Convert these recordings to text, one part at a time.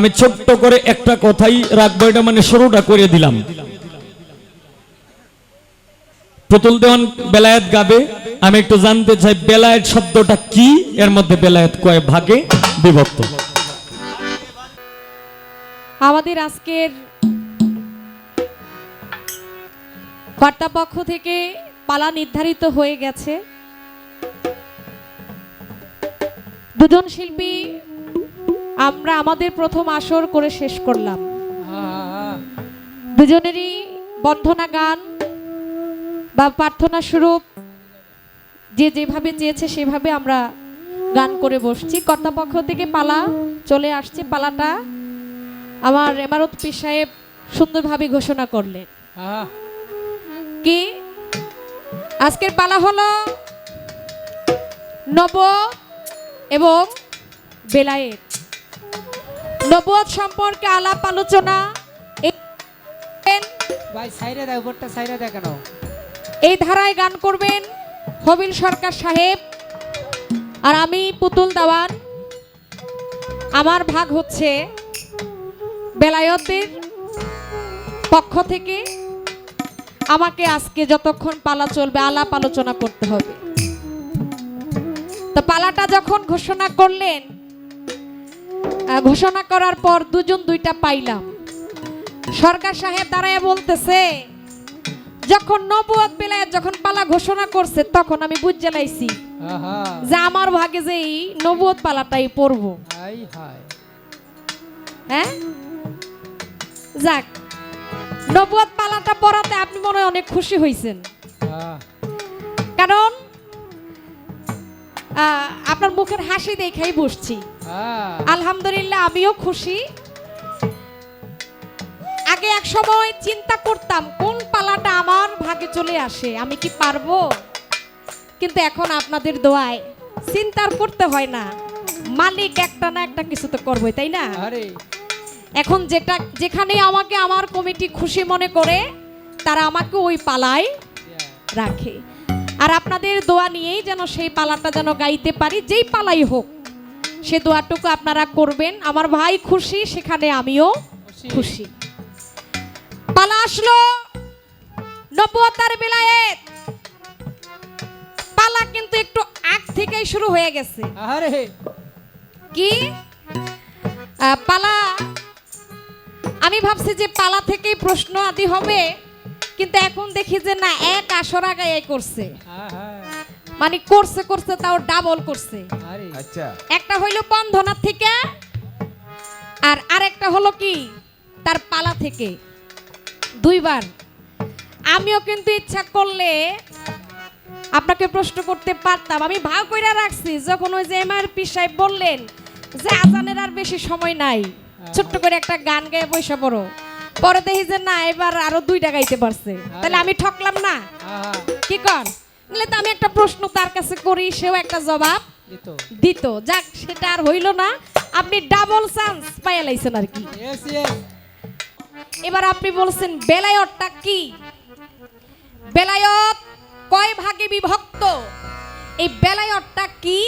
আমি ছোট্ট করে একটা কথাই রাখব, এটা মানে শুরুটা করে দিলাম। প্রতুল দেওয়ান বেলায়েত গাবে, আমি একটু জানতে চাই, বেলায়েত শব্দটা কি? এর মধ্যে বেলায়েত কয় ভাগে বিভক্ত? আমাদের আজকের কর্তাপক্ষ থেকে পালা নির্ধারিত হয়ে গেছে। দুজন শিল্পী আমরা আমাদের প্রথম আসর করে শেষ করলাম। দুজনেরই বন্ধনা গান বা প্রার্থনা স্বরূপ, যে যেভাবে চেয়েছে সেভাবে আমরা গান করে বসছি। কর্তাপক্ষ থেকে পালা চলে আসছে, পালাটা আমার এমারত পীর সাহেব সুন্দরভাবে ঘোষণা করলেন। কি? আজকের পালা হলো নব এবং বেলায়েত। নবদ সম্পর্কে আলাপ আলোচনা। এই- ভাই সাইরে দেয় উপরটা সাইরে দেয় কেন এই ধারায় গান করবেন হবিল সরকার সাহেব আর আমি পুতুল দাওয়ান। আমার ভাগ হচ্ছে বেলায়তের পক্ষ থেকে। আমাকে আজকে যতক্ষণ পালা চলবে আলাপ আলোচনা করতে হবে। তো পালাটা যখন ঘোষণা করলেন ঘোষণা করার পর দুজন দুইটা পাইলাম। সরকার সাহেব দাঁড়ায় বলতেছে যখন নবুয়াত বেলায় যখন পালা ঘোষণা করছে তখন আমি বুঝে লাইছি যে আমার ভাগে যে এই নবুয়াত পালাটাই পড়ব। হ্যাঁ যাক নবুয়াত পালাটা পড়াতে আপনি মনে হয় অনেক খুশি হয়েছেন কারণ আহ, আপনার মুখের হাসি দেখাই বসছি। আলহামদুলিল্লাহ আমিও খুশি। আগে এক সময় চিন্তা করতাম কোন পালাটা আমার ভাগে চলে আসে আমি কি পারব? কিন্তু এখন আপনাদের দোয়ায় চিন্তার করতে হয় না। মালিক একটা না একটা কিছু তো করবোই তাই না? এখন যেটা যেখানে আমাকে আমার কমিটি খুশি মনে করে তারা আমাকে ওই পালায় রাখে। আর আপনাদের দোয়া নিয়েই যেন সেই পালাটা যেন গাইতে পারি যেই পালাই হোক। সে দোয়াটুকু আপনারা করবেন। আমার ভাই খুশি সেখানে আমিও খুশি। পালা আসলো নব্বতার বিলায়েত। পালা কিন্তু একটু আগ থেকেই শুরু হয়ে গেছে। কি? পালা। আমি ভাবছি যে পালা থেকেই প্রশ্ন আদি হবে কিন্তু এখন দেখি যে না এক আসর আগে করছে। মানে করছে করছে তাও ডাবল করছে। আচ্ছা। একটা হইল বন্ধনার থেকে আর আরেকটা হলো কি? তার পালা থেকে। দুইবার। আমিও কিন্তু ইচ্ছা করলে আপনাকে প্রশ্ন করতে পারতাম। আমি ভাগ কইরা রাখছি যখন ওই যে এমআর পি সাহেব বললেন যে আজানের আর বেশি সময় নাই ছোট্ট করে একটা গান গায়ে বসে পড়ো। পরে দেখি যে না এবার আরও দুইটা গাইতে পারছে। তাহলে আমি ঠকলাম না? কি কর? নাহলে তো আমি একটা প্রশ্ন তার কাছে করি সেও একটা জবাব। দিত। যাক সেটা আর হইল না। আপনি ডাবল চান্স পাইয়া লাইছেন আর কি। এবার আপনি বলছেন বেলায়তটা কি? বেলায়ত কয় ভাগে বিভক্ত? এই বেলায়তটা কি?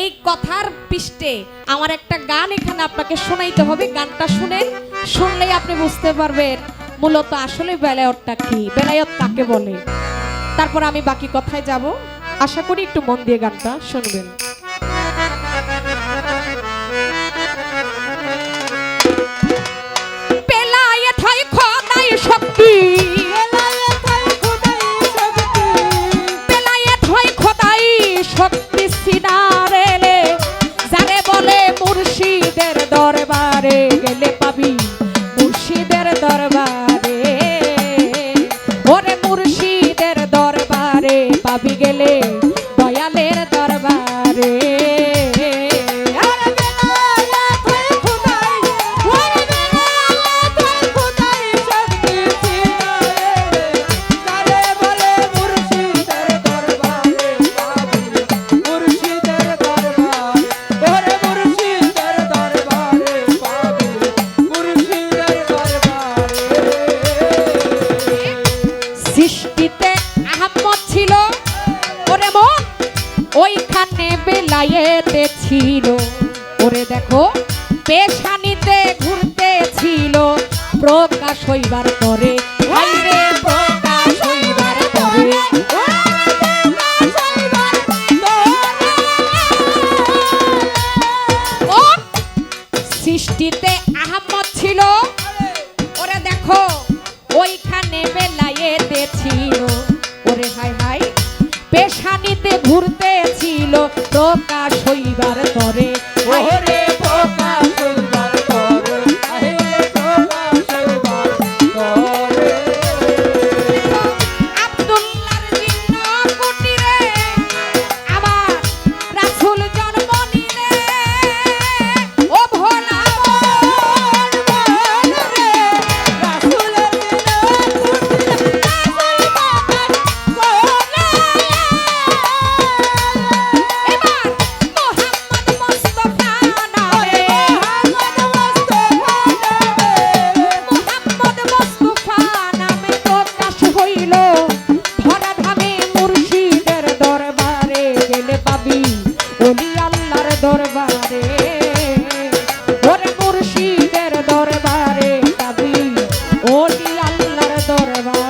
এই কথার পৃষ্ঠে আমার একটা গান এখানে আপনাকে শোনাইতে হবে। গানটা শুনেন শুনলেই আপনি বুঝতে পারবেন মূলত আসলে বেলায়তটা কি। বেলায়ত কাকে বলে? তারপর আমি বাকি কথায় যাব। আশা করি একটু মন দিয়ে গানটা শুনবেন। শক্তি। শক্তি। সিনারেলে যারে বলে মুর্শিদের দরবারে গেলে পাবি মুর্শিদের দরবারে। ওরে মুর্শিদের দরবারে পাবি গেলে তোর বা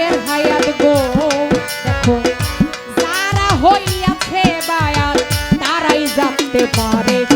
মানুষের হায়াত গো দেখো যারা হইয়াছে বায়াত তারাই জানতে পারে।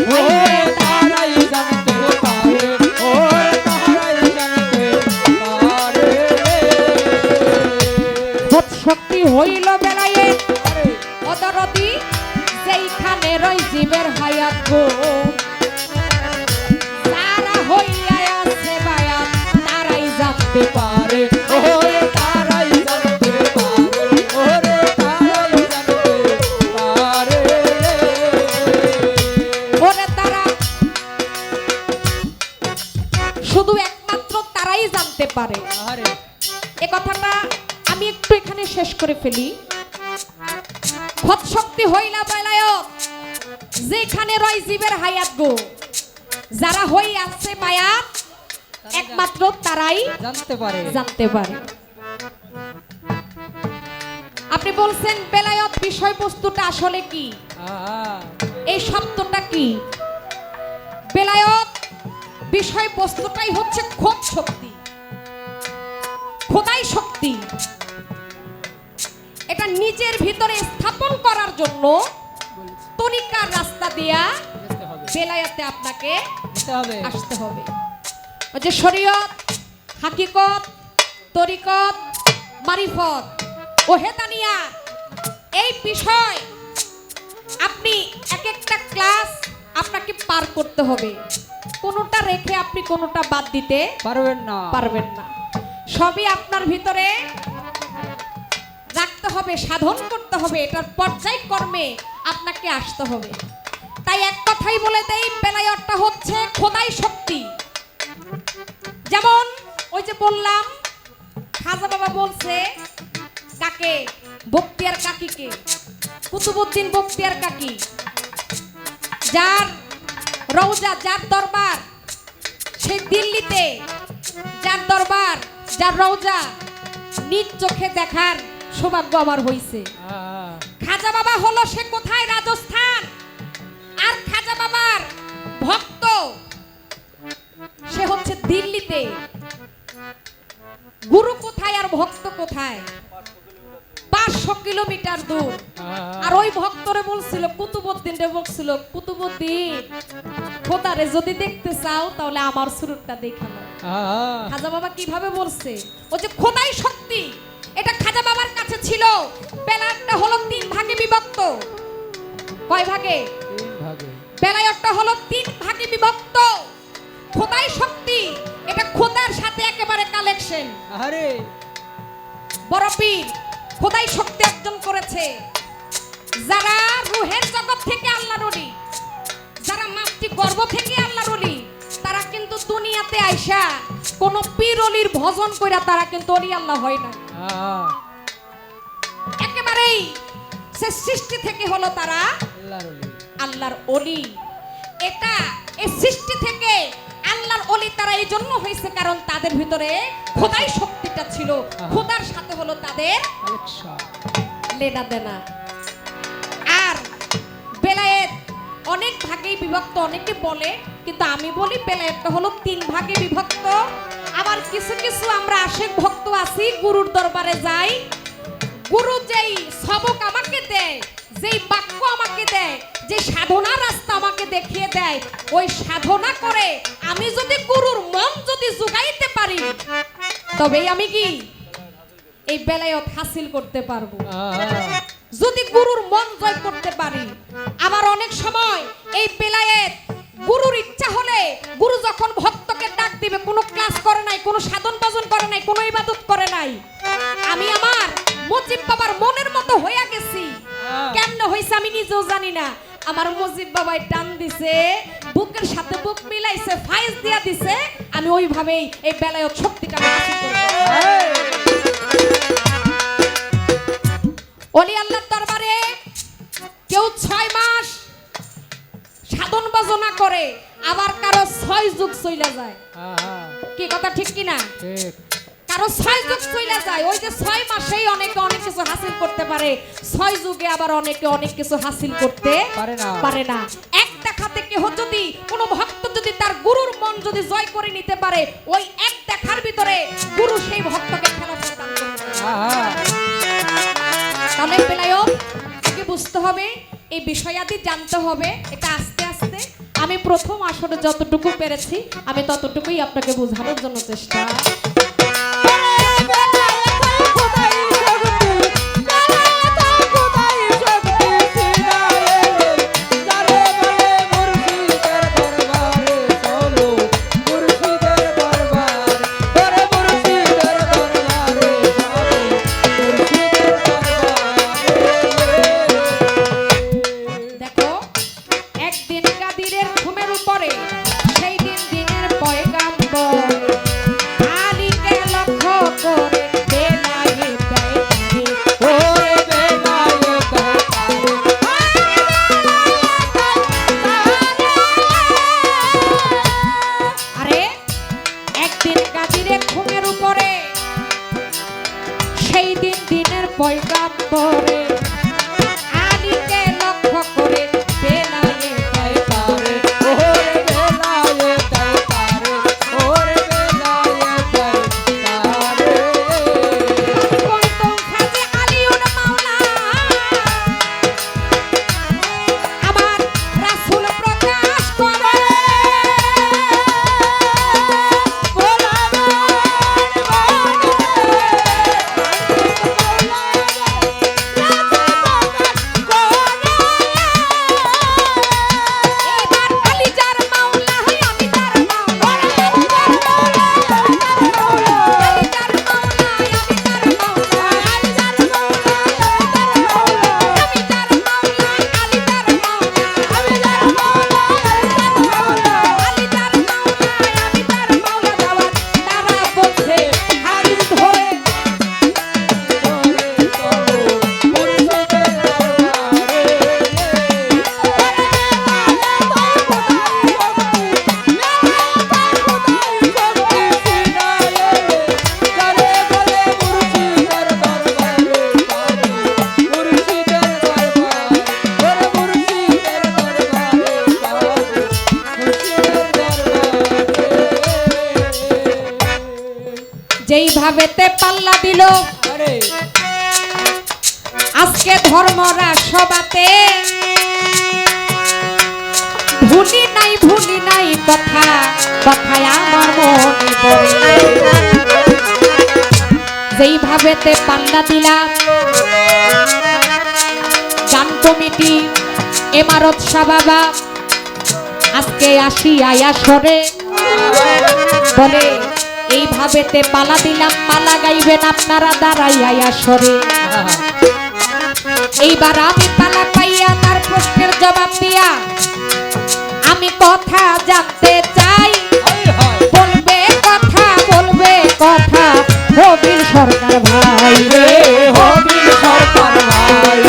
পারে এ কথাটা আমি একটু এখানে শেষ করে ফেলি। হইলা যেখানে রয় জীবের হায়াত গো। যারা হই আছে মায়াত একমাত্র তারাই জানতে পারে। জানতে পারে। আপনি বলছেন বেলায়ত বিষয়বস্তুটা আসলে কি? এই শব্দটা কি? বেলায়ত বিষয়বস্তুটাই হচ্ছে খোঁজ শক্তি। খোদাই শক্তি। এটা নিজের ভিতরে স্থাপন করার জন্য তরিকার রাস্তা দিয়া বেলায়াতে আপনাকে আসতে হবে। যে শরীয়ত হাকিকত তরিকত মারিফত ও হেতানিয়া এই বিষয় আপনি এক একটা ক্লাস আপনাকে পার করতে হবে। কোনোটা রেখে আপনি কোনোটা বাদ দিতে পারবেন না। পারবেন না। সবই আপনার ভিতরে রাখতে হবে, সাধন করতে হবে, এটার পর্যায়ক্রমে আপনাকে আসতে হবে। তাই এক কথাই বলে দেই, বেলায়তটা হচ্ছে খোদাই শক্তি। যেমন ওই যে বললাম, খাজা বাবা বলছে, কাকে? বক্তিয়ার কাকিকে। কুতুবুদ্দিন বক্তিয়ার কাকি। যার রৌজা যার দরবার সেই দিল্লিতে, যার দরবার যার রৌজা নিজ চোখে দেখার সৌভাগ্য আমার হইছে। খাজা বাবা হলো সে কোথায়? রাজস্থান। আর খাজা বাবার ভক্ত, সে হচ্ছে দিল্লিতে। গুরু কোথায় আর ভক্ত কোথায়? পাঁচশো কিলোমিটার দূর। আর ওই ভক্তরে বলছিল কুতুবুদ্দিন, রে বলছিল কুতুবুদ্দিন, খোদারে যদি দেখতে চাও, তাহলে আমার সুরুটটা দেখানো খাজা বাবা কীভাবে বলছে ও যে খোদাই শক্তি এটা খাজা বাবার কাছে ছিল। বেলাটা হলো তিন ভাগে বিভক্ত। কয় ভাগে? তিন ভাগে। বেলায়তটা হলো তিন ভাগে বিভক্ত। খোদাই শক্তি এটা খোদার সাথে একেবারে কালেকশন আরে বড় পীর খোদাই শক্তি একজন করেছে। যারা রুহের জগৎ থেকে আল্লাহ রলি যারা মাতৃ গর্ভ থেকে আল্লাহ দুনিয়াতে আইসা কোন পীর অলির ভজন কইরা তারা কিন্তু অলি আল্লাহ হয় না। একেবারেই সে সৃষ্টি থেকে হলো তারা আল্লাহর অলি। এটা এই সৃষ্টি থেকে আল্লাহর অলি তারা এই জন্য হয়েছে কারণ তাদের ভিতরে খোদাই শক্তিটা ছিল। খোদার সাথে হলো তাদের লেনা দেনা। আর বেলায়েত অনেক ভাগে বিভক্ত, অনেকে বলে, কিন্তু আমি বলি বেলায়েতটা হলো তিন ভাগে বিভক্ত। আবার কিছু কিছু আমরা আশেক ভক্ত আছি, গুরুর দরবারে যাই। গুরু যেই সবক আমাকে দেয়, যেই বাক্য আমাকে দেয়, যে সাধনার রাস্তা আমাকে দেখিয়ে দেয়, ওই সাধনা করে আমি যদি গুরুর মন যদি জোগাইতে পারি, তবেই আমি কি এই বেলায়ত হাসিল করতে পারব। যদি গুরুর মন জয় করতে পারি আবার অনেক সময় এই বেলায়েত গুরুর ইচ্ছা হলে গুরু যখন ভক্তকে ডাক দিবে কোনো ক্লাস করে নাই কোনো সাধন ভজন করে নাই কোনো ইবাদত করে নাই আমি আমার মুজিব বাবার মনের মতো হইয়া গেছি। কেমনে হইছে আমি নিজেও জানি না। আমার মুজিব বাবাই টান দিছে বুকের সাথে বুক মিলাইছে ফাইজ দিয়া দিছে আমি ওইভাবেই এই বেলায়ত শক্তিটা আমি অলি আল্লাহর দরবারে কেউ ছয় মাস সাধন বাজনা করে আবার কারও ছয় যুগ চইলা যায়। কি কথা ঠিক কিনা ঠিক। কারও ছয় যুগ চইলা যায় ওই যে ছয় মাসেই অনেকে অনেক কিছু হাসিল করতে পারে ছয় যুগে আবার অনেকে অনেক কিছু হাসিল করতে পারে না। পারে না। এক দেখাতে কেহ যদি কোনো ভক্ত যদি তার গুরুর মন যদি জয় করে নিতে পারে ওই এক দেখার ভিতরে গুরু সেই ভক্তকে খেলা তাহলে বেলায়ও আগে বুঝতে হবে, এই বিষয়াদি জানতে হবে, এটা আস্তে আস্তে। আমি প্রথম আসলে যতটুকু পেরেছি, আমি ততটুকুই আপনাকে বোঝানোর জন্য চেষ্টা। যেইভাবেতে পাল্লা দিল। আজকে ধর্মরা সবাতে ভুলি নাই ভুলি নাই কথা কথায় আমার মনে পড়ে। যেইভাবেতে পাল্লা দিলাম গান কমিটি এমারত বাবা আজকে আসি আয়া সরে বলে এইভাবে তে পালা দিলাম পালা গাইবেন আপনারা দাঁড়াইয়া আসরে এইবার আমি পালা পাইয়া তার প্রশ্নের জবাব দিয়া আমি কথা জানতে চাই। বলবে কথা বলবে কথা হবির সরকার ভাই। রে হবির সরকার ভাই।